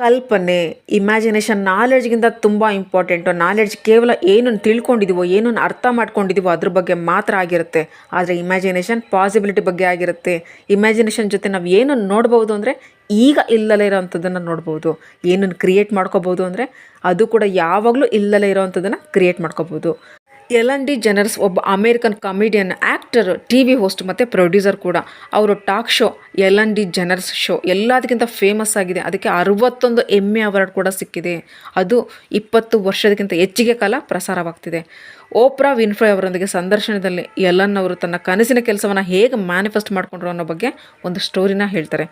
ಕಲ್ಪನೆ ಇಮ್ಯಾಜಿನೇಷನ್ ನಾಲೆಡ್ಜ್ಗಿಂತ ತುಂಬ important knowledge ಕೇವಲ ಏನನ್ನು ತಿಳ್ಕೊಂಡಿದ್ದೀವೋ ಏನನ್ನು ಅರ್ಥ ಮಾಡ್ಕೊಂಡಿದ್ದೀವೋ ಅದ್ರ ಬಗ್ಗೆ ಮಾತ್ರ ಆಗಿರುತ್ತೆ. ಆದರೆ ಇಮ್ಯಾಜಿನೇಷನ್ ಪಾಸಿಬಿಲಿಟಿ ಬಗ್ಗೆ ಆಗಿರುತ್ತೆ. ಇಮ್ಯಾಜಿನೇಷನ್ ಜೊತೆ ನಾವು ಏನನ್ನು ನೋಡ್ಬೋದು ಅಂದರೆ ಈಗ ಇಲ್ಲದೇ ಇರೋವಂಥದ್ದನ್ನು ನೋಡ್ಬೋದು. ಏನನ್ನು ಕ್ರಿಯೇಟ್ ಮಾಡ್ಕೋಬೋದು ಅಂದರೆ ಅದು ಕೂಡ ಯಾವಾಗಲೂ ಇಲ್ಲದೇ ಇರೋವಂಥದ್ದನ್ನು ಕ್ರಿಯೇಟ್ ಮಾಡ್ಕೋಬೋದು. ಎಲನ್ ಡಿ ಜನರ್ಸ್ ಒಬ್ಬ American comedian actor T V host ಮತ್ತು ಪ್ರೊಡ್ಯೂಸರ್ ಕೂಡ. ಅವರು talk show Ellen DeGeneres show ಎಲ್ಲದಕ್ಕಿಂತ ಫೇಮಸ್ ಆಗಿದೆ. ಅದಕ್ಕೆ ಅರವತ್ತೊಂದು ಎ ಅವಾರ್ಡ್ ಕೂಡ ಸಿಕ್ಕಿದೆ. ಅದು ಇಪ್ಪತ್ತು ವರ್ಷದಕ್ಕಿಂತ ಹೆಚ್ಚಿಗೆ ಕಾಲ ಪ್ರಸಾರವಾಗ್ತಿದೆ. ಓಪ್ರಾ ವಿನ್ಫ್ರೈ ಅವರೊಂದಿಗೆ ಸಂದರ್ಶನದಲ್ಲಿ ಎಲನ್ ಅವರು ತನ್ನ ಕನಸಿನ ಕೆಲಸವನ್ನು ಹೇಗೆ ಮ್ಯಾನಿಫೆಸ್ಟ್ ಮಾಡಿಕೊಂಡ್ರು ಅನ್ನೋ ಬಗ್ಗೆ ಒಂದು ಸ್ಟೋರಿನ ಹೇಳ್ತಾರೆ.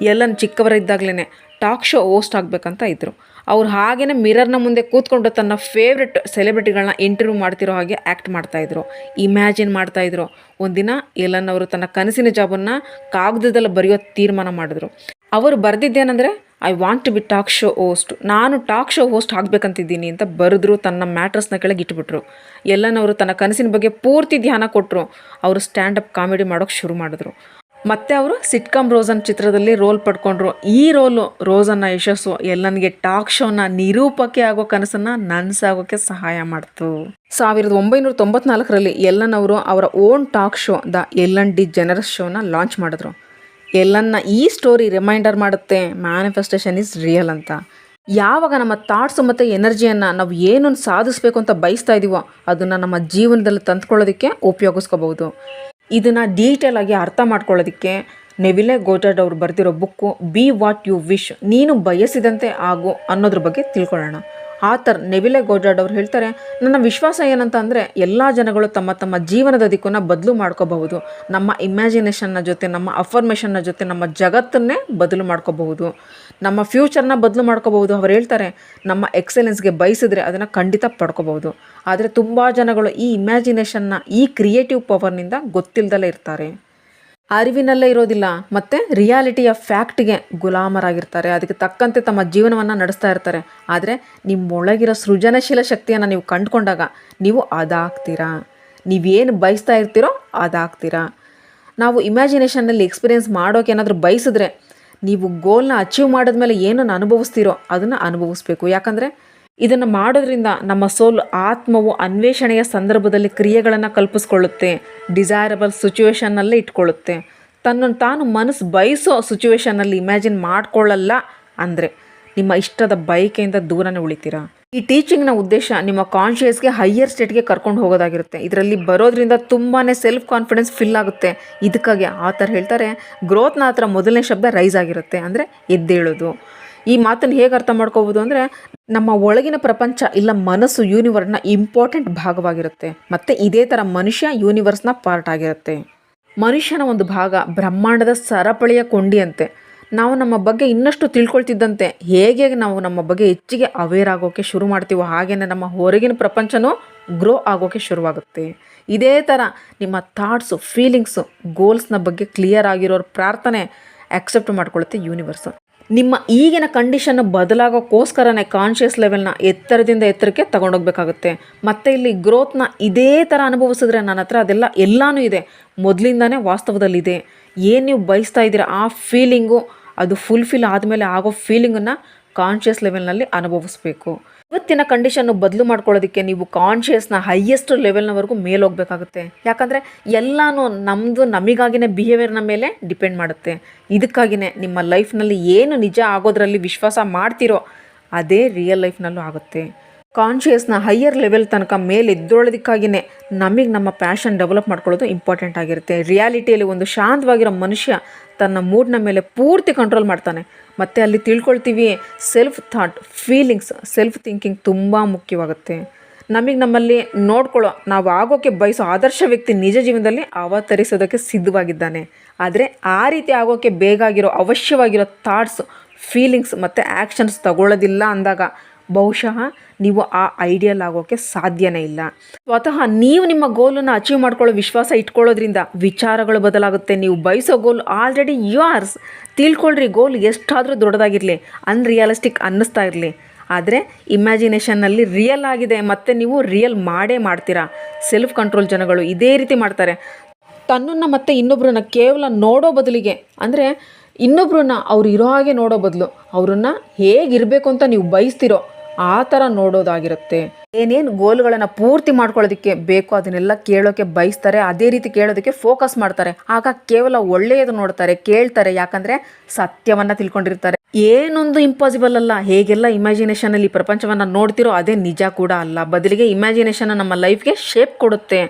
ಎಲನ್ ಚಿಕ್ಕವರಿದ್ದಾಗಲೇ ಟಾಕ್ ಶೋ ಹೋಸ್ಟ್ ಆಗಬೇಕಂತ ಇದ್ದರು ಅವ್ರು ಹಾಗೇ ಮಿರರ್ನ ಮುಂದೆ ಕೂತ್ಕೊಂಡು ತನ್ನ ಫೇವ್ರೆಟ್ ಸೆಲೆಬ್ರಿಟಿಗಳನ್ನ ಇಂಟರ್ವ್ಯೂ ಮಾಡ್ತಿರೋ ಹಾಗೆ ಆ್ಯಕ್ಟ್ ಮಾಡ್ತಾಯಿದ್ರು ಇಮ್ಯಾಜಿನ್ ಮಾಡ್ತಾಯಿದ್ರು ಒಂದಿನ ಎಲನ್ ಅವರು ತನ್ನ ಕನಸಿನ ಜಾಬನ್ನು ಕಾಗದದಲ್ಲಿ ಬರೆಯೋ ತೀರ್ಮಾನ ಮಾಡಿದ್ರು. ಅವರು ಬರೆದಿದ್ದೇನೆಂದರೆ I want to be talk show host ನಾನು ಟಾಕ್ ಶೋ ಹೋಸ್ಟ್ ಆಗಬೇಕಂತಿದ್ದೀನಿ ಅಂತ ಬರೆದ್ರು ತನ್ನ ಮ್ಯಾಟ್ರಸ್ನ ಕೆಳಗೆ ಇಟ್ಬಿಟ್ರು. ಎಲ್ಲನವರು ತನ್ನ ಕನಸಿನ ಬಗ್ಗೆ ಪೂರ್ತಿ ಧ್ಯಾನ ಕೊಟ್ಟರು ಅವರು ಸ್ಟ್ಯಾಂಡಪ್ ಕಾಮಿಡಿ ಮಾಡೋಕ್ಕೆ ಶುರು ಮಾಡಿದ್ರು. ಮತ್ತೆ ಅವರು ಸಿಟ್ಕಮ್ ರೋಸನ್ ಚಿತ್ರದಲ್ಲಿ ರೋಲ್ ಪಡ್ಕೊಂಡ್ರು. ಈ ರೋಲು ರೋಸನ್ನ ಯಶಸ್ಸು ಎಲ್ಲನಿಗೆ ಟಾಕ್ ಶೋನ ನಿರೂಪಕ್ಕೆ ಆಗೋ ಕನಸನ್ನು ನನಸಾಗೋಕ್ಕೆ ಸಹಾಯ ಮಾಡ್ತು. ಸಾವಿರದ ಒಂಬೈನೂರ ತೊಂಬತ್ನಾಲ್ಕರಲ್ಲಿ ಎಲ್ಲನ್ ಅವರು ಅವರ own talk show the Ellen DeGeneres ಶೋನ launch ಮಾಡಿದ್ರು. ಎಲ್ಲನ್ನ ಈ ಸ್ಟೋರಿ ರಿಮೈಂಡರ್ ಮಾಡುತ್ತೆ ಮ್ಯಾನಿಫೆಸ್ಟೇಷನ್ ಇಸ್ ರಿಯಲ್ ಅಂತ. ಯಾವಾಗ ನಮ್ಮ ಥಾಟ್ಸ್ ಮತ್ತು ಎನರ್ಜಿಯನ್ನು ನಾವು ಏನೊಂದು ಸಾಧಿಸಬೇಕು ಅಂತ ಬಯಸ್ತಾ ಇದ್ದೀವೋ ಅದನ್ನು ನಮ್ಮ ಜೀವನದಲ್ಲಿ ತಂದುಕೊಳ್ಳೋದಕ್ಕೆ ಉಪಯೋಗಿಸ್ಕೋಬಹುದು. ಇದನ್ನು ಡೀಟೇಲ್ ಆಗಿ ಅರ್ಥ ಮಾಡ್ಕೊಳ್ಳೋದಕ್ಕೆ ನೆವಿಲೆ ಗೋಟರ್ಡ್ ಅವರು ಬರೆದಿರೋ book be what you wish ನೀನು ಬಯಸಿದಂತೆ ಆಗು ಅನ್ನೋದ್ರ ಬಗ್ಗೆ ತಿಳ್ಕೊಳ್ಳೋಣ. ಆಥರ್ ನೆವಿಲೆ ಗೋಜಾಡ್ ಅವ್ರು ಹೇಳ್ತಾರೆ, ನನ್ನ ವಿಶ್ವಾಸ ಏನಂತ ಅಂದರೆ ಎಲ್ಲ ಜನಗಳು ತಮ್ಮ ತಮ್ಮ ಜೀವನದ ದಿಕ್ಕನ್ನು ಬದಲು ಮಾಡ್ಕೋಬಹುದು. ನಮ್ಮ ಇಮ್ಯಾಜಿನೇಷನ್ನ ಜೊತೆ, ನಮ್ಮ ಅಫರ್ಮೇಷನ್ನ ಜೊತೆ, ನಮ್ಮ ಜಗತ್ತನ್ನೇ ಬದಲು ಮಾಡ್ಕೋಬಹುದು. ನಮ್ಮ ಫ್ಯೂಚರ್ನ ಬದಲು ಮಾಡ್ಕೋಬಹುದು ಅವ್ರು ಹೇಳ್ತಾರೆ, ನಮ್ಮ ಎಕ್ಸಲೆನ್ಸ್ಗೆ ಬಯಸಿದ್ರೆ ಅದನ್ನು ಖಂಡಿತ ಪಡ್ಕೋಬಹುದು. ಆದರೆ ತುಂಬ ಜನಗಳು ಈ ಇಮ್ಯಾಜಿನೇಷನ್ನ ಈ ಕ್ರಿಯೇಟಿವ್ ಪವರ್ನಿಂದ ಗೊತ್ತಿಲ್ಲದಲ್ಲೇ ಇರ್ತಾರೆ. ಅರಿವಿನಲ್ಲೇ ಇರೋದಿಲ್ಲ, ಮತ್ತು ರಿಯಾಲಿಟಿಯ ಫ್ಯಾಕ್ಟ್ಗೆ ಗುಲಾಮರಾಗಿರ್ತಾರೆ. ಅದಕ್ಕೆ ತಕ್ಕಂತೆ ತಮ್ಮ ಜೀವನವನ್ನು ನಡೆಸ್ತಾ ಇರ್ತಾರೆ. ಆದರೆ ನಿಮ್ಮೊಳಗಿರೋ ಸೃಜನಶೀಲ ಶಕ್ತಿಯನ್ನು ನೀವು ಕಂಡುಕೊಂಡಾಗ ನೀವು ಅದಾಗ್ತೀರಾ? ನೀವೇನು ಬಯಸ್ತಾ ಇರ್ತೀರೋ ಅದಾಗ್ತೀರಾ? ನಾವು ಇಮ್ಯಾಜಿನೇಷನ್ನಲ್ಲಿ ಎಕ್ಸ್ಪೀರಿಯೆನ್ಸ್ ಮಾಡೋಕೆ ಏನಾದರೂ ಬಯಸಿದ್ರೆ ನೀವು ಗೋಲ್ನ ಅಚೀವ್ ಮಾಡಿದ್ಮೇಲೆ ಏನನ್ನು ಅನುಭವಿಸ್ತೀರೋ ಅದನ್ನು ಅನುಭವಿಸ್ಬೇಕು. ಯಾಕಂದರೆ ಇದನ್ನು ಮಾಡೋದ್ರಿಂದ ನಮ್ಮ ಸೋಲ್ ಆತ್ಮವು ಅನ್ವೇಷಣೆಯ ಸಂದರ್ಭದಲ್ಲಿ ಕ್ರಿಯೆಗಳನ್ನು ಕಲ್ಪಿಸ್ಕೊಳ್ಳುತ್ತೆ ಡಿಸೈರಬಲ್ ಸಿಚುವೇಶನ್ನಲ್ಲೇ ಇಟ್ಕೊಳ್ಳುತ್ತೆ. ತನ್ನನ್ನು ತಾನು ಮನಸ್ಸು ಬಯಸೋ ಸಿಚುವೇಶನ್ನಲ್ಲಿ ಇಮ್ಯಾಜಿನ್ ಮಾಡ್ಕೊಳ್ಳಲ್ಲ ಅಂದರೆ ನಿಮ್ಮ ಇಷ್ಟದ ಬಯಕೆಯಿಂದ ದೂರನೇ ಉಳಿತೀರಾ? ಈ ಟೀಚಿಂಗ್ನ ಉದ್ದೇಶ ನಿಮ್ಮ ಕಾನ್ಷಿಯಸ್ಗೆ ಹೈಯರ್ ಸ್ಟೇಟ್ಗೆ ಕರ್ಕೊಂಡು ಹೋಗೋದಾಗಿರುತ್ತೆ. ಇದರಲ್ಲಿ ಬರೋದ್ರಿಂದ ತುಂಬಾ ಸೆಲ್ಫ್ ಕಾನ್ಫಿಡೆನ್ಸ್ ಫಿಲ್ ಆಗುತ್ತೆ. ಇದಕ್ಕಾಗಿ ಆ ಥರ ಹೇಳ್ತಾರೆ ಗ್ರೋತ್ನ ಹತ್ರ ಮೊದಲನೇ ಶಬ್ದ ರೈಸ್ ಆಗಿರುತ್ತೆ. ಅಂದರೆ ಎದ್ದೇಳೋದು. ಈ ಮಾತನ್ನು ಹೇಗೆ ಅರ್ಥ ಮಾಡ್ಕೋಬೋದು ಅಂದರೆ ನಮ್ಮ ಒಳಗಿನ ಪ್ರಪಂಚ ಇಲ್ಲ ಮನಸ್ಸು ಯೂನಿವರ್ಸ್ನ ಇಂಪಾರ್ಟೆಂಟ್ ಭಾಗವಾಗಿರುತ್ತೆ. ಮತ್ತು ಇದೇ ಥರ ಮನುಷ್ಯ ಯೂನಿವರ್ಸ್ನ ಪಾರ್ಟ್ ಆಗಿರುತ್ತೆ. ಮನುಷ್ಯನ ಒಂದು ಭಾಗ ಬ್ರಹ್ಮಾಂಡದ ಸರಪಳಿಯ ಕೊಂಡಿಯಂತೆ. ನಾವು ನಮ್ಮ ಬಗ್ಗೆ ಇನ್ನಷ್ಟು ತಿಳ್ಕೊಳ್ತಿದ್ದಂತೆ. ಹೇಗೆ ನಾವು ನಮ್ಮ ಬಗ್ಗೆ ಹೆಚ್ಚಿಗೆ ಅವೇರ್ ಆಗೋಕ್ಕೆ ಶುರು ಮಾಡ್ತೀವೋ ಹಾಗೆಯೇ ನಮ್ಮ ಹೊರಗಿನ ಪ್ರಪಂಚನೂ ಗ್ರೋ ಆಗೋಕ್ಕೆ ಶುರುವಾಗುತ್ತೆ. ಇದೇ ಥರ ನಿಮ್ಮ ಥಾಟ್ಸು ಫೀಲಿಂಗ್ಸು ಗೋಲ್ಸ್ನ ಬಗ್ಗೆ ಕ್ಲಿಯರ್ ಆಗಿರೋರ ಪ್ರಾರ್ಥನೆ ಆಕ್ಸೆಪ್ಟ್ ಮಾಡ್ಕೊಳ್ಳುತ್ತೆ ಯೂನಿವರ್ಸು ನಿಮ್ಮ ಈಗಿನ ಕಂಡೀಷನ್ ಬದಲಾಗೋಕ್ಕೋಸ್ಕರನೇ ಕಾನ್ಷಿಯಸ್ ಲೆವೆಲ್ನ ಎತ್ತರದಿಂದ ಎತ್ತರಕ್ಕೆ ತಗೊಂಡೋಗ್ಬೇಕಾಗುತ್ತೆ. ಮತ್ತು ಇಲ್ಲಿ ಗ್ರೋತ್ನ ಇದೇ ಥರ ಅನುಭವಿಸಿದ್ರೆ ನನ್ನ ಹತ್ರ ಅದೆಲ್ಲ ಎಲ್ಲನೂ ಇದೆ. ಮೊದಲಿಂದನೇ ವಾಸ್ತವದಲ್ಲಿದೆ. ಏನು ನೀವು ಬಯಸ್ತಾ ಇದ್ದೀರಾ ಆ ಫೀಲಿಂಗು ಅದು ಫುಲ್ಫಿಲ್ ಆದಮೇಲೆ ಆಗೋ ಫೀಲಿಂಗನ್ನು ಕಾನ್ಷಿಯಸ್ ಲೆವೆಲ್ನಲ್ಲಿ ಅನುಭವಿಸ್ಬೇಕು. ಇವತ್ತಿನ ಕಂಡೀಷನ್ನು ಬದಲು ಮಾಡ್ಕೊಳ್ಳೋದಕ್ಕೆ ನೀವು ಕಾನ್ಷಿಯಸ್ನ ಹೈಯೆಸ್ಟ್ ಲೆವೆಲ್ನವರೆಗೂ ಮೇಲೆ ಹೋಗಬೇಕಾಗುತ್ತೆ. ಯಾಕಂದರೆ ಎಲ್ಲನೂ ನಮ್ಮದು ನಮಗಾಗಿನೇ ಬಿಹೇವಿಯರ್ನ ಮೇಲೆ ಡಿಪೆಂಡ್ ಮಾಡುತ್ತೆ. ಇದಕ್ಕಾಗಿಯೇ ನಿಮ್ಮ ಲೈಫ್ನಲ್ಲಿ ಏನು ನಿಜ ಆಗೋದ್ರಲ್ಲಿ ವಿಶ್ವಾಸ ಮಾಡ್ತಿರೋ ಅದೇ ರಿಯಲ್ ಲೈಫ್ನಲ್ಲೂ ಆಗುತ್ತೆ. ಕಾನ್ಷಿಯಸ್ನ ಹೈಯರ್ ಲೆವೆಲ್ ತನಕ ಮೇಲೆ ಎದ್ದೊಳೋದಕ್ಕಾಗಿಯೇ ನಮಗೆ ನಮ್ಮ ಪ್ಯಾಷನ್ ಡೆವಲಪ್ ಮಾಡ್ಕೊಳ್ಳೋದು ಇಂಪಾರ್ಟೆಂಟ್ ಆಗಿರುತ್ತೆ. ರಿಯಾಲಿಟಿಯಲ್ಲಿ ಒಂದು ಶಾಂತವಾಗಿರೋ ಮನುಷ್ಯ ತನ್ನ ಮೂಡ್ನ ಮೇಲೆ ಪೂರ್ತಿ ಕಂಟ್ರೋಲ್ ಮಾಡ್ತಾನೆ. ಮತ್ತು ಅಲ್ಲಿ ತಿಳ್ಕೊಳ್ತೀವಿ self thought feelings self thinking ತುಂಬ ಮುಖ್ಯವಾಗುತ್ತೆ. ನಮಗೆ ನಮ್ಮಲ್ಲಿ ನೋಡ್ಕೊಳ್ಳೋ, ನಾವು ಆಗೋಕ್ಕೆ ಬಯಸೋ ಆದರ್ಶ ವ್ಯಕ್ತಿ ನಿಜ ಜೀವನದಲ್ಲಿ ಅವತರಿಸೋದಕ್ಕೆ ಸಿದ್ಧವಾಗಿದ್ದಾನೆ. ಆದರೆ ಆ ರೀತಿ ಆಗೋಕ್ಕೆ ಬೇಕಾಗಿರೋ ಅವಶ್ಯವಾಗಿರೋ ಥಾಟ್ಸ್ ಫೀಲಿಂಗ್ಸ್ ಮತ್ತು ಆ್ಯಕ್ಷನ್ಸ್ ತಗೊಳ್ಳೋದಿಲ್ಲ ಅಂದಾಗ ಬಹುಶಃ ನೀವು ಆ ಐಡಿಯಲ್ ಆಗೋಕ್ಕೆ ಸಾಧ್ಯನೇ ಇಲ್ಲ. ಸ್ವತಃ ನೀವು ನಿಮ್ಮ ಗೋಲನ್ನು ಅಚೀವ್ ಮಾಡ್ಕೊಳ್ಳೋ ವಿಶ್ವಾಸ ಇಟ್ಕೊಳ್ಳೋದ್ರಿಂದ ವಿಚಾರಗಳು ಬದಲಾಗುತ್ತೆ. ನೀವು ಬಯಸೋ ಗೋಲ್ ಆಲ್ರೆಡಿ ಆರ್ಸ್ ತಿಳ್ಕೊಳ್ರಿ ಗೋಲ್ ಎಷ್ಟಾದರೂ ದೊಡ್ಡದಾಗಿರಲಿ ಅನ್ರಿಯಾಲಿಸ್ಟಿಕ್ ಅನ್ನಿಸ್ತಾ ಇರಲಿ. ಆದರೆ ಇಮ್ಯಾಜಿನೇಷನ್ನಲ್ಲಿ ರಿಯಲ್ ಆಗಿದೆ, ಮತ್ತು ನೀವು ರಿಯಲ್ ಮಾಡೇ ಮಾಡ್ತೀರಾ? ಸೆಲ್ಫ್ ಕಂಟ್ರೋಲ್ ಜನಗಳು ಇದೇ ರೀತಿ ಮಾಡ್ತಾರೆ. ತನ್ನನ್ನು ಮತ್ತು ಇನ್ನೊಬ್ಬರನ್ನ ಕೇವಲ ನೋಡೋ ಬದಲಿಗೆ, ಅಂದರೆ ಇನ್ನೊಬ್ಬರನ್ನ ಅವ್ರು ಇರೋ ಹಾಗೆ ನೋಡೋ ಬದಲು, ಅವರನ್ನು ಹೇಗಿರಬೇಕು ಅಂತ ನೀವು ಬಯಸ್ತಿರೋ ಆ ಥರ ನೋಡೋದಾಗಿರುತ್ತೆ. ಏನೇನು ಗೋಲ್ಗಳನ್ನು ಪೂರ್ತಿ ಮಾಡ್ಕೊಳ್ಳೋದಕ್ಕೆ ಬೇಕೋ ಅದನ್ನೆಲ್ಲ ಕೇಳೋಕ್ಕೆ ಬಯಸ್ತಾರೆ, ಅದೇ ರೀತಿ ಕೇಳೋದಕ್ಕೆ ಫೋಕಸ್ ಮಾಡ್ತಾರೆ. ಆಗ ಕೇವಲ ಒಳ್ಳೆಯದು ನೋಡ್ತಾರೆ, ಕೇಳ್ತಾರೆ, ಯಾಕಂದರೆ ಸತ್ಯವನ್ನು ತಿಳ್ಕೊಂಡಿರ್ತಾರೆ. ಏನೊಂದು ಇಂಪಾಸಿಬಲ್ ಅಲ್ಲ, ಹೇಗೆಲ್ಲ ಇಮ್ಯಾಜಿನೇಷನಲ್ಲಿ ಪ್ರಪಂಚವನ್ನು ನೋಡ್ತಿರೋ ಅದೇ ನಿಜ ಕೂಡ ಅಲ್ಲ. ಬದಲಿಗೆ ಇಮ್ಯಾಜಿನೇಷನ್ ನಮ್ಮ ಲೈಫ್ಗೆ ಶೇಪ್ ಕೊಡುತ್ತೆ.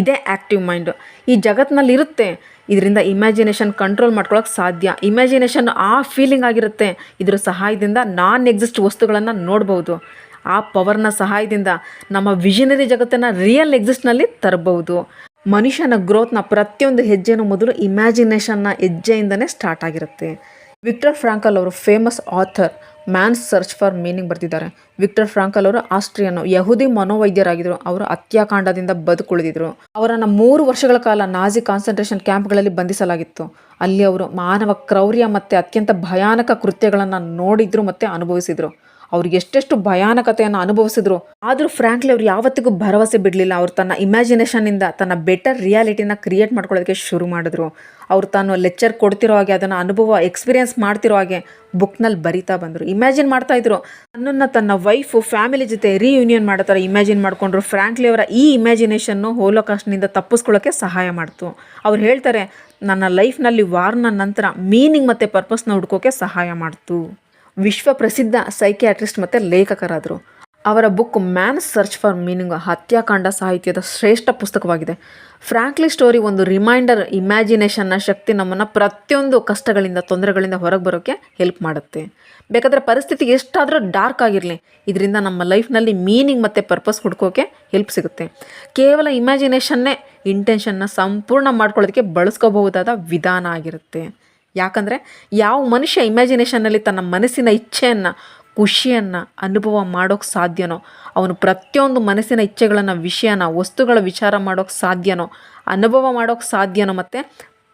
ಇದೇ ಆ್ಯಕ್ಟಿವ್ ಮೈಂಡು ಈ ಜಗತ್ತಿನಲ್ಲಿ ಇರುತ್ತೆ ಇದರಿಂದ ಇಮ್ಯಾಜಿನೇಷನ್ ಕಂಟ್ರೋಲ್ ಮಾಡ್ಕೊಳ್ಳೋಕೆ ಸಾಧ್ಯ. ಇಮ್ಯಾಜಿನೇಷನ್ ಆ ಫೀಲಿಂಗ್ ಆಗಿರುತ್ತೆ. ಇದರ ಸಹಾಯದಿಂದ ನಾನ್ ಎಕ್ಸಿಸ್ಟ್ ವಸ್ತುಗಳನ್ನು ನೋಡ್ಬೋದು. ಆ ಪವರ್ನ ಸಹಾಯದಿಂದ ನಮ್ಮ ವಿಷನರಿ ಜಗತ್ತನ್ನು ರಿಯಲ್ ಎಕ್ಸಿಸ್ಟ್ನಲ್ಲಿ ತರಬಹುದು ಮನುಷ್ಯನ ಗ್ರೋತ್ನ ಪ್ರತಿಯೊಂದು ಹೆಜ್ಜೆನೂ ಮೊದಲು ಇಮ್ಯಾಜಿನೇಷನ್ನ ಹೆಜ್ಜೆಯಿಂದನೇ ಸ್ಟಾರ್ಟ್ ಆಗಿರುತ್ತೆ. ವಿಕ್ಟರ್ ಫ್ರಾಂಕಲ್ ಅವರು famous author, man's search for meaning ಬರ್ತಿದ್ದಾರೆ. ವಿಕ್ಟರ್ ಫ್ರಾಂಕಲ್ ಅವರು ಆಸ್ಟ್ರಿಯನ್ನು ಯಹೂದಿ ಮನೋವೈದ್ಯರಾಗಿದ್ದರು ಅವರು ಹತ್ಯಾಕಾಂಡದಿಂದ ಬದುಕುಳಿದಿದ್ರು. ಅವರನ್ನು ಮೂರು ವರ್ಷಗಳ ಕಾಲ ನಾಜಿ ಕಾನ್ಸಂಟ್ರೇಷನ್ ಕ್ಯಾಂಪ್ಗಳಲ್ಲಿ ಬಂಧಿಸಲಾಗಿತ್ತು. ಅಲ್ಲಿ ಅವರು ಮಾನವ ಕ್ರೌರ್ಯ ಮತ್ತು ಅತ್ಯಂತ ಭಯಾನಕ ಕೃತ್ಯಗಳನ್ನು ನೋಡಿದ್ರು ಮತ್ತು ಅನುಭವಿಸಿದರು. ಅವ್ರಿಗೆ ಎಷ್ಟೆಷ್ಟು ಭಯಾನಕತೆಯನ್ನು ಅನುಭವಿಸಿದ್ರು. ಆದರೂ ಫ್ರಾಂಕ್ಲಿ ಅವ್ರು ಯಾವತ್ತಿಗೂ ಭರವಸೆ ಬಿಡಲಿಲ್ಲ. ಅವ್ರು ತನ್ನ ಇಮ್ಯಾಜಿನೇಷನ್ನಿಂದ ತನ್ನ ಬೆಟರ್ ರಿಯಾಲಿಟಿನ ಕ್ರಿಯೇಟ್ ಮಾಡ್ಕೊಳ್ಳೋದಕ್ಕೆ ಶುರು ಮಾಡಿದ್ರು. ಅವ್ರು ತಾನು ಲೆಕ್ಚರ್ ಕೊಡ್ತಿರೋ ಹಾಗೆ, ಅದನ್ನು ಅನುಭವ ಎಕ್ಸ್ಪೀರಿಯನ್ಸ್ ಮಾಡ್ತಿರೋ ಹಾಗೆ ಬುಕ್ನಲ್ಲಿ ಬರಿತಾ ಬಂದರು. ಇಮ್ಯಾಜಿನ್ ಮಾಡ್ತಾ ಇದ್ರು. ತನ್ನನ್ನು ತನ್ನ ವೈಫು ಫ್ಯಾಮಿಲಿ ಜೊತೆ ರೀಯೂನಿಯನ್ ಮಾಡೋ ಥರ ಇಮ್ಯಾಜಿನ್ ಮಾಡಿಕೊಂಡ್ರು. ಫ್ರಾಂಕ್ಲಿ ಅವರ ಈ ಇಮ್ಯಾಜಿನೇಷನ್ನು ಹೋಲೋಕಾಸ್ಟ್ನಿಂದ ತಪ್ಪಿಸ್ಕೊಳ್ಳೋಕ್ಕೆ ಸಹಾಯ ಮಾಡ್ತು. ಅವ್ರು ಹೇಳ್ತಾರೆ, ನನ್ನ ಲೈಫ್ನಲ್ಲಿ ವಾರ್ನ ನಂತರ ಮೀನಿಂಗ್ ಮತ್ತು ಪರ್ಪಸ್ನ ಹುಡ್ಕೋಕ್ಕೆ ಸಹಾಯ ಮಾಡ್ತು. ವಿಶ್ವ ಪ್ರಸಿದ್ಧ ಸೈಕಿಯಾಟ್ರಿಸ್ಟ್ ಮತ್ತು ಲೇಖಕರಾದರು. ಅವರ book man search for meaning, ಹತ್ಯಾಕಾಂಡ ಸಾಹಿತ್ಯದ ಶ್ರೇಷ್ಠ ಪುಸ್ತಕವಾಗಿದೆ. ಫ್ರಾಂಕ್ಲಿ ಸ್ಟೋರಿ ಒಂದು ರಿಮೈಂಡರ್, ಇಮ್ಯಾಜಿನೇಷನ್ನ ಶಕ್ತಿ ನಮ್ಮನ್ನು ಪ್ರತಿಯೊಂದು ಕಷ್ಟಗಳಿಂದ, ತೊಂದರೆಗಳಿಂದ ಹೊರಗೆ ಬರೋಕ್ಕೆ ಹೆಲ್ಪ್ ಮಾಡುತ್ತೆ. ಬೇಕಾದರೆ ಪರಿಸ್ಥಿತಿ ಎಷ್ಟಾದರೂ ಡಾರ್ಕ್ ಆಗಿರಲಿ. ಇದರಿಂದ ನಮ್ಮ ಲೈಫ್ನಲ್ಲಿ ಮೀನಿಂಗ್ ಮತ್ತು ಪರ್ಪಸ್ ಹುಡ್ಕೋಕ್ಕೆ ಹೆಲ್ಪ್ ಸಿಗುತ್ತೆ. ಕೇವಲ ಇಮ್ಯಾಜಿನೇಷನ್ನೇ, ಇಂಟೆನ್ಷನ್ನ ಸಂಪೂರ್ಣ ಮಾಡ್ಕೊಳ್ಳೋದಕ್ಕೆ ಬಳಸ್ಕೋಬಹುದಾದ ವಿಧಾನ ಆಗಿರುತ್ತೆ. ಯಾಕಂದರೆ ಯಾವ ಮನುಷ್ಯ ಇಮ್ಯಾಜಿನೇಷನ್ನಲ್ಲಿ ತನ್ನ ಮನಸ್ಸಿನ ಇಚ್ಛೆಯನ್ನು, ಖುಷಿಯನ್ನು ಅನುಭವ ಮಾಡೋಕ್ಕೆ ಸಾಧ್ಯನೋ, ಅವನು ಪ್ರತಿಯೊಂದು ಮನಸ್ಸಿನ ಇಚ್ಛೆಗಳನ್ನು, ವಿಷಯನ, ವಸ್ತುಗಳ ವಿಚಾರ ಮಾಡೋಕ್ಕೆ ಸಾಧ್ಯನೋ, ಅನುಭವ ಮಾಡೋಕ್ಕೆ ಸಾಧ್ಯನೋ ಮತ್ತು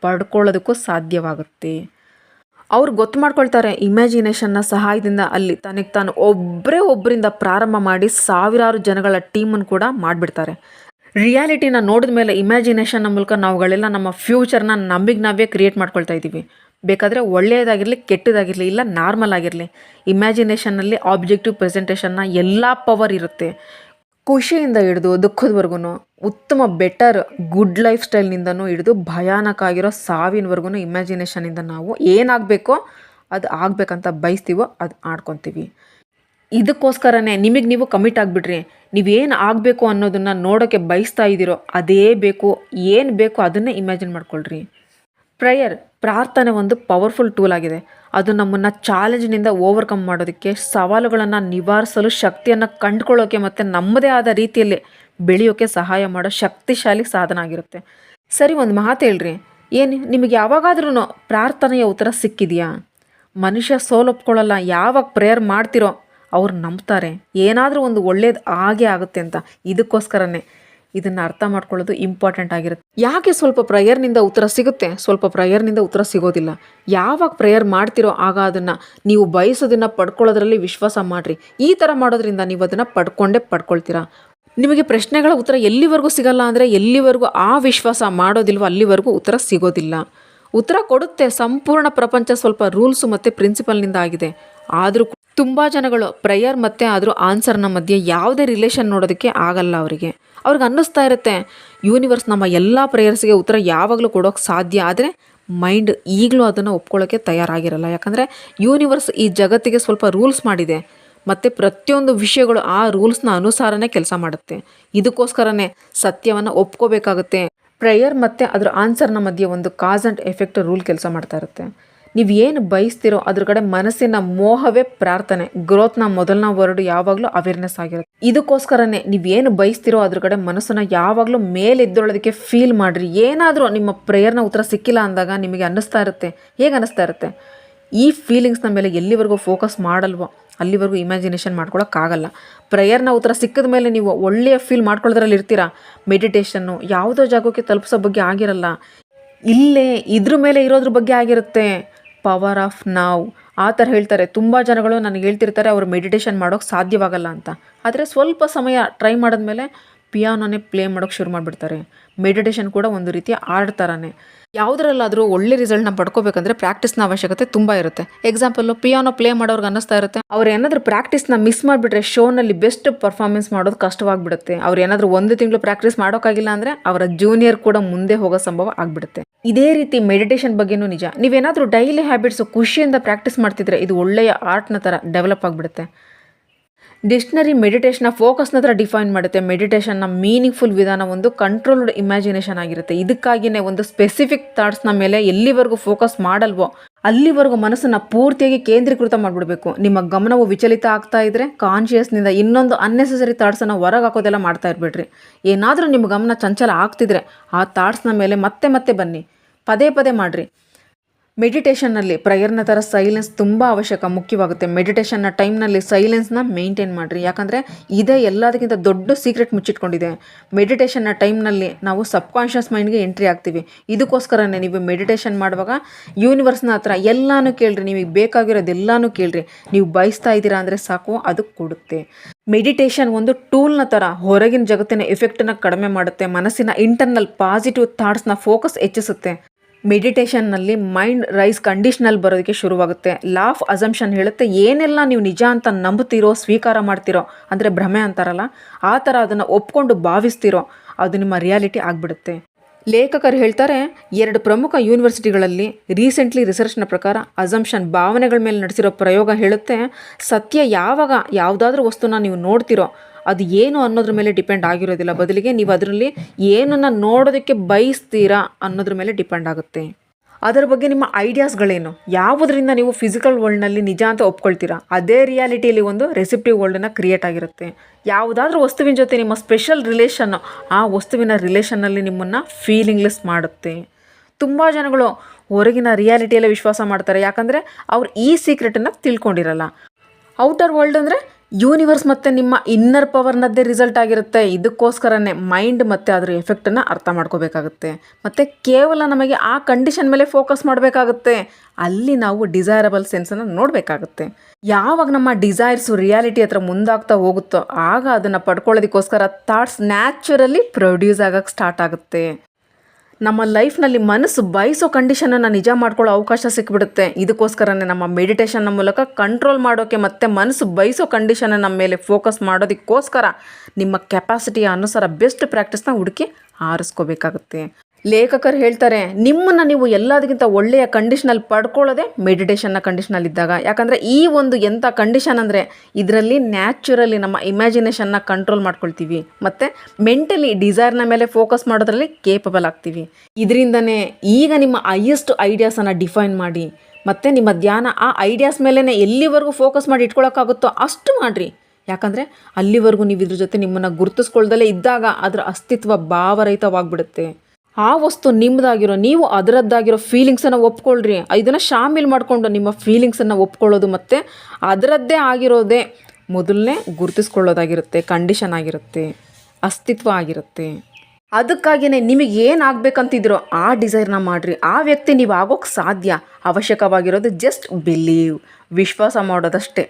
ಪಡ್ಕೊಳ್ಳೋದಕ್ಕೂ ಸಾಧ್ಯವಾಗುತ್ತೆ. ಅವ್ರು ಗೊತ್ತು ಮಾಡ್ಕೊಳ್ತಾರೆ ಇಮ್ಯಾಜಿನೇಷನ್ನ ಸಹಾಯದಿಂದ ಅಲ್ಲಿ ತನಗೆ ತಾನು ಒಬ್ಬರೇ ಒಬ್ಬರಿಂದ ಪ್ರಾರಂಭ ಮಾಡಿ ಸಾವಿರಾರು ಜನಗಳ ಟೀಮನ್ನು ಕೂಡ ಮಾಡಿಬಿಡ್ತಾರೆ. ರಿಯಾಲಿಟಿನ ನೋಡಿದ ಮೇಲೆ ಇಮ್ಯಾಜಿನೇಷನ್ನ ಮೂಲಕ ನಾವುಗಳೆಲ್ಲ ನಮ್ಮ ಫ್ಯೂಚರ್ನ ನಮಗೆ ನಾವೇ ಕ್ರಿಯೇಟ್ ಮಾಡ್ಕೊಳ್ತಾ ಇದ್ದೀವಿ. ಬೇಕಾದರೆ ಒಳ್ಳೆಯದಾಗಿರಲಿ, ಕೆಟ್ಟದಾಗಿರಲಿ, ಇಲ್ಲ ನಾರ್ಮಲ್ ಆಗಿರಲಿ ಇಮ್ಯಾಜಿನೇಷನ್ನಲ್ಲಿ ಆಬ್ಜೆಕ್ಟಿವ್ ಪ್ರೆಸೆಂಟೇಷನ್ನ ಎಲ್ಲ ಪವರ್ ಇರುತ್ತೆ. ಖುಷಿಯಿಂದ ಹಿಡಿದು ದುಃಖದವರೆಗೂ ಉತ್ತಮ ಬೆಟರ್ ಗುಡ್ ಲೈಫ್ ಸ್ಟೈಲ್ನಿಂದನೂ ಹಿಡಿದು ಭಯಾನಕ ಆಗಿರೋ ಸಾವಿನವರೆಗೂ ಇಮ್ಯಾಜಿನೇಷನಿಂದ ನಾವು ಏನಾಗಬೇಕೋ ಅದು ಆಗಬೇಕಂತ ಬಯಸ್ತೀವೋ ಅದು ಆಡ್ಕೊತೀವಿ. ಇದಕ್ಕೋಸ್ಕರನೇ ನಿಮಗೆ ನೀವು ಕಮಿಟ್ ಆಗಿಬಿಡ್ರಿ. ನೀವೇನು ಆಗಬೇಕು ಅನ್ನೋದನ್ನು ನೋಡೋಕ್ಕೆ ಬಯಸ್ತಾ ಇದ್ದೀರೋ, ಅದೇ ಬೇಕು, ಏನು ಬೇಕು ಅದನ್ನೇ ಇಮ್ಯಾಜಿನ್ ಮಾಡ್ಕೊಳ್ರಿ. ಪ್ರೇಯರ್ ಪ್ರಾರ್ಥನೆ ಒಂದು ಪವರ್ಫುಲ್ ಟೂಲ್ ಆಗಿದೆ. ಅದು ನಮ್ಮನ್ನು ಚಾಲೆಂಜ್ನಿಂದ ಓವರ್ಕಮ್ ಮಾಡೋದಕ್ಕೆ, ಸವಾಲುಗಳನ್ನು ನಿವಾರಿಸಲು, ಶಕ್ತಿಯನ್ನು ಕಂಡುಕೊಳ್ಳೋಕೆ ಮತ್ತು ನಮ್ಮದೇ ಆದ ರೀತಿಯಲ್ಲಿ ಬೆಳೆಯೋಕ್ಕೆ ಸಹಾಯ ಮಾಡೋ ಶಕ್ತಿಶಾಲಿ ಸಾಧನ ಆಗಿರುತ್ತೆ. ಸರಿ, ಒಂದು ಮಾತು ಹೇಳ್ರಿ. ಏನು ನಿಮಗೆ ಯಾವಾಗಾದ್ರೂ ಪ್ರಾರ್ಥನೆಯ ಉತ್ತರ ಸಿಕ್ಕಿದೆಯಾ? ಮನುಷ್ಯ ಸೋಲೊಪ್ಕೊಳ್ಳಲ್ಲ ಯಾವಾಗ ಪ್ರೇಯರ್ ಮಾಡ್ತಿರೋ, ಅವ್ರು ನಂಬ್ತಾರೆ. ಏನಾದರೂ ಒಂದು ಒಳ್ಳೇದು ಆಗೇ ಆಗುತ್ತೆ ಅಂತ. ಇದಕ್ಕೋಸ್ಕರನೇ. ಇದನ್ನು ಅರ್ಥ ಮಾಡ್ಕೊಳ್ಳೋದು ಇಂಪಾರ್ಟೆಂಟ್ ಆಗಿರುತ್ತೆ. ಯಾಕೆ ಸ್ವಲ್ಪ ಪ್ರೇಯರ್ನಿಂದ ಉತ್ತರ ಸಿಗುತ್ತೆ? ಸ್ವಲ್ಪ ಪ್ರೇಯರ್ನಿಂದ ಉತ್ತರ ಸಿಗೋದಿಲ್ಲ. ಯಾವಾಗ ಪ್ರೇಯರ್ ಮಾಡ್ತಿರೋ ಆಗ ಅದನ್ನು ನೀವು ಬಯಸೋದನ್ನು ಪಡ್ಕೊಳ್ಳೋದ್ರಲ್ಲಿ ವಿಶ್ವಾಸ ಮಾಡಿರಿ. ಈ ಥರ ಮಾಡೋದ್ರಿಂದ ನೀವು ಅದನ್ನು ಪಡ್ಕೊಂಡೇ ಪಡ್ಕೊಳ್ತೀರಾ? ನಿಮಗೆ ಪ್ರಶ್ನೆಗಳ ಉತ್ತರ ಎಲ್ಲಿವರೆಗೂ ಸಿಗಲ್ಲ ಅಂದರೆ ಎಲ್ಲಿವರೆಗೂ ಆ ವಿಶ್ವಾಸ ಮಾಡೋದಿಲ್ವೋ ಅಲ್ಲಿವರೆಗೂ ಉತ್ತರ ಸಿಗೋದಿಲ್ಲ. ಉತ್ತರ ಕೊಡುತ್ತೆ. ಸಂಪೂರ್ಣ ಪ್ರಪಂಚ ಸ್ವಲ್ಪ ರೂಲ್ಸು ಮತ್ತು ಪ್ರಿನ್ಸಿಪಲ್ನಿಂದ ಆಗಿದೆ. ಆದರೂ ತುಂಬ ಜನಗಳು ಪ್ರೇಯರ್ ಮತ್ತು ಆದರೂ ಆನ್ಸರ್ನ ಮಧ್ಯೆ ಯಾವುದೇ ರಿಲೇಷನ್ ನೋಡೋದಕ್ಕೆ ಆಗಲ್ಲ ಅವರಿಗೆ. ಅವ್ರಿಗೆ ಅನ್ನಿಸ್ತಾ ಇರುತ್ತೆ. ಯೂನಿವರ್ಸ್ ನಮ್ಮ ಎಲ್ಲ ಪ್ರೇಯರ್ಸ್ಗೆ ಉತ್ತರ ಯಾವಾಗಲೂ ಕೊಡೋಕ್ಕೆ ಸಾಧ್ಯ ಆದರೆ ಮೈಂಡ್ ಈಗಲೂ ಅದನ್ನು ಒಪ್ಕೊಳ್ಳೋಕ್ಕೆ ತಯಾರಾಗಿರಲ್ಲ. ಯಾಕಂದರೆ ಯೂನಿವರ್ಸ್ ಈ ಜಗತ್ತಿಗೆ ಸ್ವಲ್ಪ ರೂಲ್ಸ್ ಮಾಡಿದೆ. ಮತ್ತು ಪ್ರತಿಯೊಂದು ವಿಷಯಗಳು ಆ ರೂಲ್ಸ್ನ ಅನುಸಾರನೇ ಕೆಲಸ ಮಾಡುತ್ತೆ. ಇದಕ್ಕೋಸ್ಕರನೇ ಸತ್ಯವನ್ನು ಒಪ್ಕೋಬೇಕಾಗುತ್ತೆ. ಪ್ರೇಯರ್ ಮತ್ತು ಅದರ ಆನ್ಸರ್ನ ಮಧ್ಯೆ ಒಂದು ಕಾಸ್ ಆ್ಯಂಡ್ ಎಫೆಕ್ಟ್ ರೂಲ್ ಕೆಲಸ ಮಾಡ್ತಾ ಇರುತ್ತೆ. ನೀವು ಏನು ಬಯಸ್ತಿರೋ ಅದ್ರ ಕಡೆ ಮನಸ್ಸಿನ ಮೋಹವೇ ಪ್ರಾರ್ಥನೆ ಗ್ರೋತ್ನ ಮೊದಲನ ವರ್ಡ್ ಯಾವಾಗಲೂ ಅವೇರ್ನೆಸ್ ಆಗಿರುತ್ತೆ. ಇದಕ್ಕೋಸ್ಕರನೇ ನೀವು ಏನು ಬಯಸ್ತಿರೋ ಅದ್ರ ಕಡೆ ಮನಸ್ಸನ್ನು ಯಾವಾಗಲೂ ಮೇಲೆದ್ದೊಳೋದಕ್ಕೆ ಫೀಲ್ ಮಾಡಿರಿ. ಏನಾದರೂ ನಿಮ್ಮ ಪ್ರೇಯರ್ನ ಉತ್ತರ ಸಿಕ್ಕಿಲ್ಲ ಅಂದಾಗ ನಿಮಗೆ ಅನ್ನಿಸ್ತಾ ಇರುತ್ತೆ. ಹೇಗೆ ಅನ್ನಿಸ್ತಾ ಇರುತ್ತೆ? ಈ ಫೀಲಿಂಗ್ಸ್ನ ಮೇಲೆ ಎಲ್ಲಿವರೆಗೂ ಫೋಕಸ್ ಮಾಡಲ್ವೋ, ಅಲ್ಲಿವರೆಗೂ ಇಮ್ಯಾಜಿನೇಷನ್ ಮಾಡ್ಕೊಳಕ್ಕಾಗಲ್ಲ. ಪ್ರೇಯರ್ನ ಉತ್ತರ ಸಿಕ್ಕಿದ ಮೇಲೆ ನೀವು ಒಳ್ಳೆಯ ಫೀಲ್ ಮಾಡ್ಕೊಳ್ಳೋದ್ರಲ್ಲಿ ಇರ್ತೀರಾ? ಮೆಡಿಟೇಷನ್ನು ಯಾವುದೋ ಜಾಗಕ್ಕೆ ತಲುಪಿಸೋ ಬಗ್ಗೆ ಆಗಿರಲ್ಲ. ಇಲ್ಲೇ ಇದ್ರ ಮೇಲೆ ಇರೋದ್ರ ಬಗ್ಗೆ ಆಗಿರುತ್ತೆ. ಪವರ್ ಆಫ್ ನಾವ್ ಆ ಥರ ಹೇಳ್ತಾರೆ. ತುಂಬ ಜನಗಳು ನನಗೆ ಹೇಳ್ತಿರ್ತಾರೆ, ಅವರು ಮೆಡಿಟೇಷನ್ ಮಾಡೋಕ್ಕೆ ಸಾಧ್ಯವಾಗಲ್ಲ ಅಂತ. ಆದರೆ ಸ್ವಲ್ಪ ಸಮಯ ಟ್ರೈ ಮಾಡಿದ್ಮೇಲೆ ಪಿಯಾನೋನೇ ಪ್ಲೇ ಮಾಡೋಕ್ಕೆ ಶುರು ಮಾಡಿಬಿಡ್ತಾರೆ. ಮೆಡಿಟೇಷನ್ ಕೂಡ ಒಂದು ರೀತಿಯ ಆರ್ಟ್ ಥರನೇ ಯಾವುದರಲ್ಲಾದರೂ ಒಳ್ಳೆ ರಿಸಲ್ಟ್ನ ಪಡ್ಕೋಬೇಕಂದ್ರೆ ಪ್ರಾಕ್ಟೀಸ್ನ ಅವಶ್ಯಕತೆ ತುಂಬ ಇರುತ್ತೆ. ಎಕ್ಸಾಂಪಲ್ ಪಿಯಾನೋ ಪ್ಲೇ ಮಾಡೋರ್ಗೆ ಅನ್ನಿಸ್ತಾ ಇರುತ್ತೆ. ಅವ್ರು ಏನಾದರೂ ಪ್ರಾಕ್ಟೀಸ್ನ ಮಿಸ್ ಮಾಡಿಬಿಟ್ರೆ ಶೋನಲ್ಲಿ ಬೆಸ್ಟ್ ಪರ್ಫಾರ್ಮೆನ್ಸ್ ಮಾಡೋದು ಕಷ್ಟವಾಗಿಬಿಡುತ್ತೆ. ಅವ್ರು ಏನಾದರೂ ಒಂದು ತಿಂಗಳು ಪ್ರಾಕ್ಟೀಸ್ ಮಾಡೋಕ್ಕಾಗಿಲ್ಲ ಅಂದರೆ ಅವರ ಜೂನಿಯರ್ ಕೂಡ ಮುಂದೆ ಹೋಗೋ ಸಂಭವ ಆಗಿಬಿಡುತ್ತೆ. ಇದೇ ರೀತಿ ಮೆಡಿಟೇಷನ್ ಬಗ್ಗೆನೂ ನಿಜ. ನೀವೇನಾದರೂ ಡೈಲಿ ಹ್ಯಾಬಿಟ್ಸು ಖುಷಿಯಿಂದ ಪ್ರಾಕ್ಟೀಸ್ ಮಾಡ್ತಿದ್ರೆ ಇದು ಒಳ್ಳೆಯ ಆರ್ಟ್ನ ಥರ ಡೆವಲಪ್ ಆಗಿಬಿಡುತ್ತೆ. ಡಿಕ್ಷ್ನರಿ ಮೆಡಿಟೇಷನ್ನ ಫೋಕಸ್ನ ಹತ್ರ ಡಿಫೈನ್ ಮಾಡುತ್ತೆ. ಮೆಡಿಟೇಷನ್ನ ಮೀನಿಂಗ್ಫುಲ್ ವಿಧಾನ ಒಂದು ಕಂಟ್ರೋಲ್ಡ್ ಇಮ್ಯಾಜಿನೇಷನ್ ಆಗಿರುತ್ತೆ. ಇದಕ್ಕಾಗಿಯೇ ಒಂದು ಸ್ಪೆಸಿಫಿಕ್ ಥಾಟ್ಸ್ನ ಮೇಲೆ ಎಲ್ಲಿವರೆಗೂ ಫೋಕಸ್ ಮಾಡಲ್ವೋ, ಅಲ್ಲಿವರೆಗೂ ಮನಸ್ಸನ್ನು ಪೂರ್ತಿಯಾಗಿ ಕೇಂದ್ರೀಕೃತ ಮಾಡಿಬಿಡಬೇಕು. ನಿಮ್ಮ ಗಮನವು ವಿಚಲಿತ ಆಗ್ತಾ ಇದ್ರೆ ಕಾನ್ಷಿಯಸ್ನಿಂದ ಇನ್ನೊಂದು ಅನ್ನೆಸೆಸರಿ ಥಾಟ್ಸನ್ನು ಹೊರಗೆ ಹಾಕೋದೆಲ್ಲ ಮಾಡ್ತಾ ಇರಬೇಡ್ರಿ. ಏನಾದರೂ ನಿಮ್ಮ ಗಮನ ಚಂಚಲ ಆಗ್ತಿದ್ರೆ ಆ ಥಾಟ್ಸ್ನ ಮೇಲೆ ಮತ್ತೆ ಮತ್ತೆ ಬನ್ನಿ. ಪದೇ ಪದೇ ಮಾಡಿರಿ. ಮೆಡಿಟೇಷನ್ನಲ್ಲಿ ಪ್ರಯರ್ನ ಥರ ಸೈಲೆನ್ಸ್ ತುಂಬ ಅವಶ್ಯಕ, ಮುಖ್ಯವಾಗುತ್ತೆ. ಮೆಡಿಟೇಷನ್ನ ಟೈಮ್ನಲ್ಲಿ ಸೈಲೆನ್ಸ್ನ ಮೇಂಟೈನ್ ಮಾಡಿರಿ. ಯಾಕಂದರೆ ಇದೇ ಎಲ್ಲದಕ್ಕಿಂತ ದೊಡ್ಡ ಸೀಕ್ರೆಟ್ ಮುಚ್ಚಿಟ್ಕೊಂಡಿದೆ. ಮೆಡಿಟೇಷನ್ನ ಟೈಮ್ನಲ್ಲಿ ನಾವು ಸಬ್ಕಾನ್ಷಿಯಸ್ ಮೈಂಡ್ಗೆ ಎಂಟ್ರಿ ಆಗ್ತೀವಿ. ಇದಕ್ಕೋಸ್ಕರನೇ ನೀವು ಮೆಡಿಟೇಷನ್ ಮಾಡುವಾಗ ಯೂನಿವರ್ಸ್ನ ಹತ್ರ ಎಲ್ಲಾನು ಕೇಳ್ರಿ, ನಿಮಗೆ ಬೇಕಾಗಿರೋದೆಲ್ಲನೂ ಕೇಳ್ರಿ. ನೀವು ಬಯಸ್ತಾ ಇದ್ದೀರಾ ಅಂದರೆ ಸಾಕು ಅದು ಕೊಡುತ್ತೆ. ಮೆಡಿಟೇಷನ್ ಒಂದು ಟೂಲ್ನ ಥರ ಹೊರಗಿನ ಜಗತ್ತಿನ ಎಫೆಕ್ಟನ್ನು ಕಡಿಮೆ ಮಾಡುತ್ತೆ. ಮನಸ್ಸಿನ ಇಂಟರ್ನಲ್ ಪಾಸಿಟಿವ್ ಥಾಟ್ಸ್ನ ಫೋಕಸ್ ಹೆಚ್ಚಿಸುತ್ತೆ. ಮೆಡಿಟೇಷನ್ನಲ್ಲಿ ಮೈಂಡ್ ರೈಸ್ ಕಂಡೀಷನಲ್ಲಿ ಬರೋದಕ್ಕೆ ಶುರುವಾಗುತ್ತೆ. ಲಾಫ್ ಹೇಳುತ್ತೆ, ಏನೆಲ್ಲ ನೀವು ನಿಜ ಅಂತ ನಂಬುತ್ತೀರೋ, ಸ್ವೀಕಾರ ಮಾಡ್ತಿರೋ, ಅಂದರೆ ಭ್ರಮೆ ಅಂತಾರಲ್ಲ, ಆ ಥರ ಅದನ್ನು ಒಪ್ಕೊಂಡು ಭಾವಿಸ್ತಿರೋ, ಅದು ನಿಮ್ಮ ರಿಯಾಲಿಟಿ ಆಗಿಬಿಡುತ್ತೆ. ಲೇಖಕರು ಹೇಳ್ತಾರೆ, ಎರಡು ಪ್ರಮುಖ ಯೂನಿವರ್ಸಿಟಿಗಳಲ್ಲಿ ರೀಸೆಂಟ್ಲಿ ರಿಸರ್ಚ್ನ ಪ್ರಕಾರ ಅಸಂಪ್ಷನ್ ಭಾವನೆಗಳ ಮೇಲೆ ನಡೆಸಿರೋ ಪ್ರಯೋಗ ಹೇಳುತ್ತೆ, ಸತ್ಯ ಯಾವಾಗ ಯಾವುದಾದ್ರೂ ವಸ್ತುನ ನೀವು ನೋಡ್ತಿರೋ ಅದು ಏನು ಅನ್ನೋದ್ರ ಮೇಲೆ ಡಿಪೆಂಡ್ ಆಗಿರೋದಿಲ್ಲ. ಬದಲಿಗೆ ನೀವು ಅದರಲ್ಲಿ ಏನನ್ನು ನೋಡೋದಕ್ಕೆ ಬಯಸ್ತೀರಾ ಅನ್ನೋದ್ರ ಮೇಲೆ ಡಿಪೆಂಡ್ ಆಗುತ್ತೆ. ಅದರ ಬಗ್ಗೆ ನಿಮ್ಮ ಐಡಿಯಾಸ್ಗಳೇನು ಯಾವುದರಿಂದ ನೀವು ಫಿಸಿಕಲ್ ವರ್ಲ್ಡ್ನಲ್ಲಿ ನಿಜ ಅಂತ ಒಪ್ಕೊಳ್ತೀರಾ? ಅದೇ ರಿಯಾಲಿಟಿಯಲ್ಲಿ ಒಂದು ರೆಸಿಪ್ಟಿವ್ ವರ್ಲ್ಡನ್ನು ಕ್ರಿಯೇಟ್ ಆಗಿರುತ್ತೆ. ಯಾವುದಾದ್ರೂ ವಸ್ತುವಿನ ಜೊತೆ ನಿಮ್ಮ ಸ್ಪೆಷಲ್ ರಿಲೇಷನ್ನು ಆ ವಸ್ತುವಿನ ರಿಲೇಷನ್ನಲ್ಲಿ ನಿಮ್ಮನ್ನು ಫೀಲಿಂಗ್ಲೆಸ್ ಮಾಡುತ್ತೆ. ತುಂಬ ಜನಗಳು ಹೊರಗಿನ ರಿಯಾಲಿಟಿಯಲ್ಲೇ ವಿಶ್ವಾಸ ಮಾಡ್ತಾರೆ. ಯಾಕಂದರೆ ಅವ್ರು ಈ ಸೀಕ್ರೆಟನ್ನು ತಿಳ್ಕೊಂಡಿರಲ್ಲ. ಔಟರ್ ವರ್ಲ್ಡ್ ಅಂದರೆ ಯೂನಿವರ್ಸ್ ಮತ್ತು ನಿಮ್ಮ ಇನ್ನರ್ ಪವರ್ನದ್ದೇ ರಿಸಲ್ಟ್ ಆಗಿರುತ್ತೆ. ಇದಕ್ಕೋಸ್ಕರನೇ ಮೈಂಡ್ ಮತ್ತು ಅದರ ಎಫೆಕ್ಟನ್ನು ಅರ್ಥ ಮಾಡ್ಕೋಬೇಕಾಗುತ್ತೆ. ಮತ್ತು ಕೇವಲ ನಮಗೆ ಆ ಕಂಡೀಷನ್ ಮೇಲೆ ಫೋಕಸ್ ಮಾಡಬೇಕಾಗುತ್ತೆ. ಅಲ್ಲಿ ನಾವು ಡಿಸೈರಬಲ್ ಸೆನ್ಸನ್ನು ನೋಡಬೇಕಾಗುತ್ತೆ. ಯಾವಾಗ ನಮ್ಮ ಡಿಸೈರ್ಸು ರಿಯಾಲಿಟಿ ಹತ್ರ ಮುಂದಾಗ್ತಾ ಹೋಗುತ್ತೋ ಆಗ ಅದನ್ನು ಪಡ್ಕೊಳ್ಳೋದಕ್ಕೋಸ್ಕರ ಥಾಟ್ಸ್ ನ್ಯಾಚುರಲಿ ಪ್ರೊಡ್ಯೂಸ್ ಆಗೋಕ್ಕೆ ಸ್ಟಾರ್ಟ್ ಆಗುತ್ತೆ. ನಮ್ಮ ಲೈಫ್ನಲ್ಲಿ ಮನಸ್ಸು ಬಯಸೋ ಕಂಡೀಷನನ್ನು ನಿಜ ಮಾಡ್ಕೊಳ್ಳೋ ಅವಕಾಶ ಸಿಕ್ಬಿಡುತ್ತೆ. ಇದಕ್ಕೋಸ್ಕರನೇ ನಮ್ಮ ಮೆಡಿಟೇಷನ್ನ ಮೂಲಕ ಕಂಟ್ರೋಲ್ ಮಾಡೋಕ್ಕೆ ಮತ್ತು ಮನಸ್ಸು ಬಯಸೋ ಕಂಡೀಷನ್ನ ನಮ್ಮ ಮೇಲೆ ಫೋಕಸ್ ಮಾಡೋದಕ್ಕೋಸ್ಕರ ನಿಮ್ಮ ಕೆಪಾಸಿಟಿಯ ಅನುಸಾರ ಬೆಸ್ಟ್ ಪ್ರಾಕ್ಟೀಸ್ನ ಹುಡುಕಿ ಆರಿಸ್ಕೋಬೇಕಾಗುತ್ತೆ. ಲೇಖಕರು ಹೇಳ್ತಾರೆ, ನಿಮ್ಮನ್ನು ನೀವು ಎಲ್ಲದಕ್ಕಿಂತ ಒಳ್ಳೆಯ ಕಂಡೀಷನಲ್ಲಿ ಪಡ್ಕೊಳ್ಳೋದೆ ಮೆಡಿಟೇಷನ್ನ ಕಂಡೀಷನಲ್ಲಿ ಇದ್ದಾಗ. ಯಾಕಂದರೆ ಈ ಒಂದು ಎಂಥ ಕಂಡೀಷನ್ ಅಂದರೆ ಇದರಲ್ಲಿ ನ್ಯಾಚುರಲಿ ನಮ್ಮ ಇಮ್ಯಾಜಿನೇಷನ್ನ ಕಂಟ್ರೋಲ್ ಮಾಡ್ಕೊಳ್ತೀವಿ. ಮತ್ತು ಮೆಂಟಲಿ ಡಿಸೈರ್ನ ಮೇಲೆ ಫೋಕಸ್ ಮಾಡೋದ್ರಲ್ಲಿ ಕೇಪಬಲ್ ಆಗ್ತೀವಿ. ಇದರಿಂದನೇ ಈಗ ನಿಮ್ಮ ಹೈಯೆಸ್ಟ್ ಐಡಿಯಾಸನ್ನು ಡಿಫೈನ್ ಮಾಡಿ, ಮತ್ತು ನಿಮ್ಮ ಧ್ಯಾನ ಆ ಐಡಿಯಾಸ್ ಮೇಲೇ ಎಲ್ಲಿವರೆಗೂ ಫೋಕಸ್ ಮಾಡಿ ಇಟ್ಕೊಳ್ಳೋಕ್ಕಾಗುತ್ತೋ ಅಷ್ಟು ಮಾಡಿರಿ. ಯಾಕಂದರೆ ಅಲ್ಲಿವರೆಗೂ ನೀವು ಇದ್ರ ಜೊತೆ ನಿಮ್ಮನ್ನು ಗುರುತಿಸ್ಕೊಳ್ದಲೇ ಇದ್ದಾಗ ಅದರ ಅಸ್ತಿತ್ವ ಭಾವರಹಿತವಾಗಿಬಿಡುತ್ತೆ. ಆ ವಸ್ತು ನಿಮ್ಮದಾಗಿರೋ ನೀವು ಅದರದ್ದಾಗಿರೋ ಫೀಲಿಂಗ್ಸನ್ನು ಒಪ್ಕೊಳ್ರಿ. ಇದನ್ನು ಶಾಮಿಲ್ ಮಾಡಿಕೊಂಡು ನಿಮ್ಮ ಫೀಲಿಂಗ್ಸನ್ನು ಒಪ್ಕೊಳ್ಳೋದು ಮತ್ತು ಅದರದ್ದೇ ಆಗಿರೋದೇ ಮೊದಲನೇ ಗುರುತಿಸ್ಕೊಳ್ಳೋದಾಗಿರುತ್ತೆ ಕಂಡೀಷನ್ ಆಗಿರುತ್ತೆ, ಅಸ್ತಿತ್ವ ಆಗಿರುತ್ತೆ. ಅದಕ್ಕಾಗಿಯೇ ನಿಮಗೆ ಏನು ಆಗಬೇಕಂತಿದ್ರೋ ಆ ಡಿಸೈರ್ನ ಮಾಡಿರಿ. ಆ ವ್ಯಕ್ತಿ ನೀವು ಆಗೋಕ್ಕೆ ಸಾಧ್ಯ. ಅವಶ್ಯಕವಾಗಿರೋದು ಜಸ್ಟ್ ಬಿಲೀವ್ ವಿಶ್ವಾಸ ಮಾಡೋದಷ್ಟೇ.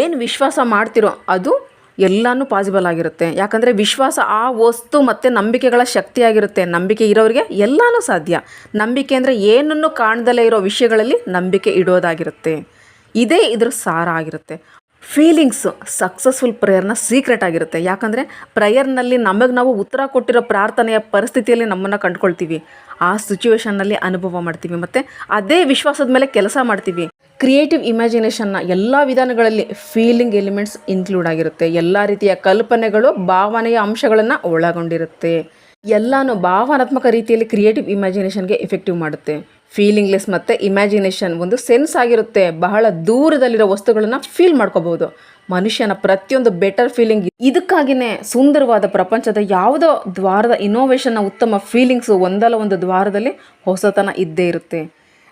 ಏನು ವಿಶ್ವಾಸ ಮಾಡ್ತಿರೋ ಅದು ಎಲ್ಲನೂ ಪಾಸಿಬಲ್ ಆಗಿರುತ್ತೆ. ಯಾಕಂದರೆ ವಿಶ್ವಾಸ ಆ ವಸ್ತು ಮತ್ತು ನಂಬಿಕೆಗಳ ಶಕ್ತಿಯಾಗಿರುತ್ತೆ. ನಂಬಿಕೆ ಇರೋರಿಗೆ ಎಲ್ಲನೂ ಸಾಧ್ಯ. ನಂಬಿಕೆ ಅಂದರೆ ಏನನ್ನು ಕಾಣ್ದಲೇ ಇರೋ ವಿಷಯಗಳಲ್ಲಿ ನಂಬಿಕೆ ಇಡೋದಾಗಿರುತ್ತೆ. ಇದೇ ಇದ್ರ ಸಾರ ಆಗಿರುತ್ತೆ. ಫೀಲಿಂಗ್ಸು ಸಕ್ಸಸ್ಫುಲ್ ಪ್ರೇಯರ್ನ ಸೀಕ್ರೆಟ್ ಆಗಿರುತ್ತೆ. ಯಾಕಂದರೆ ಪ್ರೇಯರ್ನಲ್ಲಿ ನಮಗೆ ನಾವು ಉತ್ತರ ಕೊಟ್ಟಿರೋ ಪ್ರಾರ್ಥನೆಯ ಪರಿಸ್ಥಿತಿಯಲ್ಲಿ ನಮ್ಮನ್ನು ಕಂಡುಕೊಳ್ತೀವಿ. ಆ ಸಿಚುವೇಶನ್ನಲ್ಲಿ ಅನುಭವ ಮಾಡ್ತೀವಿ. ಮತ್ತು ಅದೇ ವಿಶ್ವಾಸದ ಮೇಲೆ ಕೆಲಸ ಮಾಡ್ತೀವಿ. ಕ್ರಿಯೇಟಿವ್ ಇಮ್ಯಾಜಿನೇಷನ್ನ ಎಲ್ಲ ವಿಧಾನಗಳಲ್ಲಿ ಫೀಲಿಂಗ್ ಎಲಿಮೆಂಟ್ಸ್ ಇನ್ಕ್ಲೂಡ್ ಆಗಿರುತ್ತೆ. ಎಲ್ಲ ರೀತಿಯ ಕಲ್ಪನೆಗಳು, ಭಾವನೆಯ ಅಂಶಗಳನ್ನು ಒಳಗೊಂಡಿರುತ್ತೆ. ಎಲ್ಲನೂ ಭಾವನಾತ್ಮಕ ರೀತಿಯಲ್ಲಿ ಕ್ರಿಯೇಟಿವ್ ಇಮ್ಯಾಜಿನೇಷನ್ಗೆ ಎಫೆಕ್ಟಿವ್ ಮಾಡುತ್ತೆ. ಫೀಲಿಂಗ್ಲೆಸ್ ಮತ್ತು ಇಮ್ಯಾಜಿನೇಷನ್ ಒಂದು ಸೆನ್ಸ್ ಆಗಿರುತ್ತೆ. ಬಹಳ ದೂರದಲ್ಲಿರೋ ವಸ್ತುಗಳನ್ನು ಫೀಲ್ ಮಾಡ್ಕೋಬಹುದು ಮನುಷ್ಯನ ಪ್ರತಿಯೊಂದು ಬೆಟರ್ ಫೀಲಿಂಗ್ ಇದಕ್ಕಾಗಿಯೇ ಸುಂದರವಾದ ಪ್ರಪಂಚದ ಯಾವುದೋ ದ್ವಾರದ ಇನ್ನೋವೇಷನ್ನ ಉತ್ತಮ ಫೀಲಿಂಗ್ಸು ಒಂದಲ್ಲ ಒಂದು ದ್ವಾರದಲ್ಲಿ ಹೊಸತನ ಇದ್ದೇ ಇರುತ್ತೆ.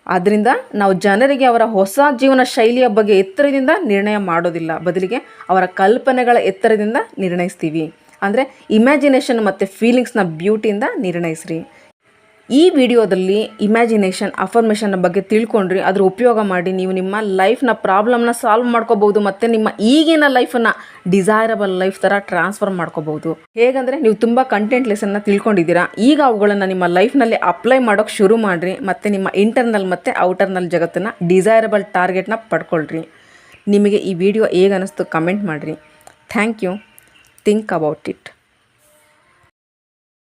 ಆದ್ದರಿಂದ ನಾವು ಜನರಿಗೆ ಅವರ ಹೊಸ ಜೀವನ ಶೈಲಿಯ ಬಗ್ಗೆ ಎತ್ತರದಿಂದ ನಿರ್ಣಯ ಮಾಡೋದಿಲ್ಲ. ಬದಲಿಗೆ ಅವರ ಕಲ್ಪನೆಗಳ ಎತ್ತರದಿಂದ ನಿರ್ಣಯಿಸ್ತೀವಿ. ಅಂದರೆ ಇಮ್ಯಾಜಿನೇಷನ್ ಮತ್ತು ಫೀಲಿಂಗ್ಸ್ನ ಬ್ಯೂಟಿಯಿಂದ ನಿರ್ಣಯಿಸ್ರಿ. ಈ ವಿಡಿಯೋದಲ್ಲಿ ಇಮ್ಯಾಜಿನೇಷನ್ ಅಫರ್ಮೇಷನ್ನ ಬಗ್ಗೆ ತಿಳ್ಕೊಂಡ್ರಿ, ಅದ್ರ ಉಪಯೋಗ ಮಾಡಿ, ನೀವು ನಿಮ್ಮ ಲೈಫ್ನ ಪ್ರಾಬ್ಲಮ್ನ ಸಾಲ್ವ್ ಮಾಡ್ಕೋಬಹುದು ಮತ್ತು ನಿಮ್ಮ ಈಗಿನ ಲೈಫನ್ನು ಡಿಸೈರಬಲ್ ಲೈಫ್ ಥರ ಟ್ರಾನ್ಸ್ಫರ್ ಮಾಡ್ಕೋಬಹುದು. ಹೇಗಂದರೆ ನೀವು ತುಂಬ ಕಂಟೆಂಟ್ ಲೆಸನ್ನ ತಿಳ್ಕೊಂಡಿದ್ದೀರಾ, ಈಗ ಅವುಗಳನ್ನು ನಿಮ್ಮ ಲೈಫ್ನಲ್ಲಿ ಅಪ್ಲೈ ಮಾಡೋಕ್ಕೆ ಶುರು ಮಾಡಿರಿ, ಮತ್ತು ನಿಮ್ಮ ಇಂಟರ್ನಲ್ ಮತ್ತು ಔಟರ್ನಲ್ ಜಗತ್ತನ್ನು ಡಿಸೈರಬಲ್ ಟಾರ್ಗೆಟ್ನ ಪಡ್ಕೊಳ್ರಿ. ನಿಮಗೆ ಈ ವಿಡಿಯೋ ಹೇಗೆ ಅನ್ನಿಸ್ತು ಕಮೆಂಟ್ ಮಾಡಿರಿ. Thank you think about it